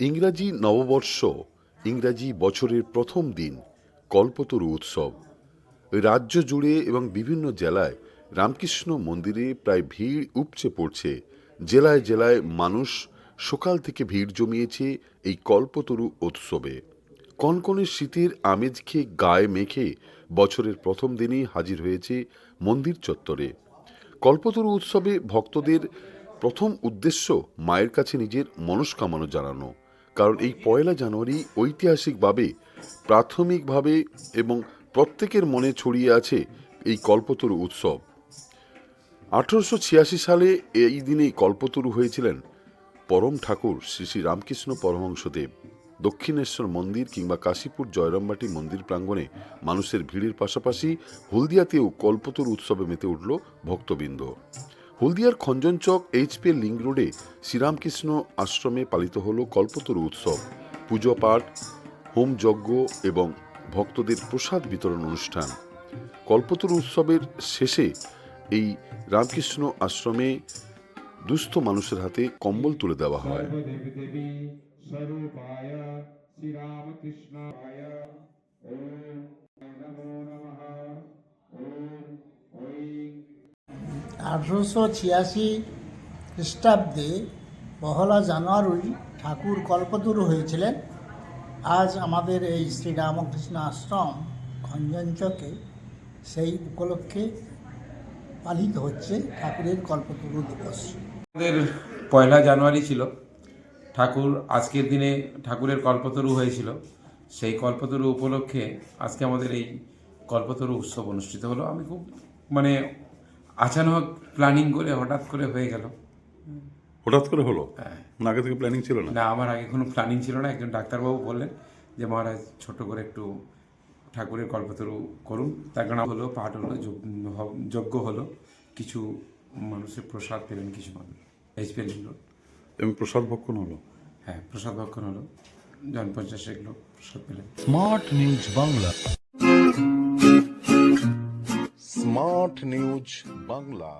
ইংরাজি নববর্ষ, ইংরাজি বছরের প্রথম দিন, কল্পতরু উৎসব। রাজ্য জুড়ে এবং বিভিন্ন জেলায় রামকৃষ্ণ মন্দিরে প্রায় ভিড় উপচে পড়ছে। জেলায় জেলায় মানুষ সকাল থেকে ভিড় জমিয়েছে এই কল্পতরু উৎসবে। কনকনে শীতের আমেজ খেয়ে গায়ে মেখে বছরের প্রথম দিনেই হাজির হয়েছে মন্দির চত্বরে। কল্পতরু উৎসবে ভক্তদের প্রথম উদ্দেশ্য মায়ের কাছে নিজের মনস্কামনা জানানো। কারণ এই পয়লা জানুয়ারি ঐতিহাসিকভাবে, প্রাথমিকভাবে এবং প্রত্যেকের মনে ছড়িয়ে আছে এই কল্পতরু উৎসব। আঠারোশো ছিয়াশি সালে এই দিনেই কল্পতরু হয়েছিলেন পরম ঠাকুর শ্রী শ্রী রামকৃষ্ণ পরমহংসদেব। দক্ষিণেশ্বর মন্দির কিংবা কাশীপুর জয়রামবাটি মন্দির প্রাঙ্গণে মানুষের ভিড়ের পাশাপাশি হলদিয়াতেও কল্পতরু উৎসবে মেতে উঠল ভক্তবৃন্দ। হলদিয়ার খঞ্জনচক এইচপি লিঙ্ক রোডে শ্রীরামকৃষ্ণ আশ্রমে পালিত হল কল্পতরু উৎসব। পুজো পাঠ, হোম যজ্ঞ এবং ভক্তদের প্রসাদ বিতরণ অনুষ্ঠান। কল্পতরু উৎসবের শেষে এই রামকৃষ্ণ আশ্রমে দুস্থ মানুষের হাতে কম্বল তুলে দেওয়া হয়। আঠারোশো ছিয়াশি খ্রিস্টাব্দে পহলা জানুয়ারি ঠাকুর কল্পতরু হয়েছিলেন। আজ আমাদের এই শ্রীরামকৃষ্ণ আশ্রম খঞ্জনচকে সেই উপলক্ষে পালিত হচ্ছে ঠাকুরের কল্পতরু দিবস। আমাদের পয়লা জানুয়ারি ছিল। ঠাকুর আজকের দিনে ঠাকুরের কল্পতরু হয়েছিল। সেই কল্পতরু উপলক্ষে আজকে আমাদের এই কল্পতরু উৎসব অনুষ্ঠিত হলো। আমি খুব মানে আচানক প্ল্যানিং করে হঠাৎ করে হয়ে গেল। হঠাৎ করে হলো? হ্যাঁ। না আগে থেকে প্ল্যানিং ছিল না? না আমার আগে কোনো প্ল্যানিং ছিল না। একজন ডাক্তারবাবু বললেন যে মহারাজ ছোট করে একটু ঠাকুরের কল্পতরু করুন। তার কারণ হলো পাঠ হলো যজ্ঞ হলো। কিছু মানুষের প্রসাদ পেলেন কিছু মানুষ। এইচপিএল এবং প্রসাদ ভক্ষণ হলো? হ্যাঁ প্রসাদ ভক্ষণ হলো। জন পঞ্চাশেক লোক প্রসাদ পেলেন। Smart news Bangla smart news Bangla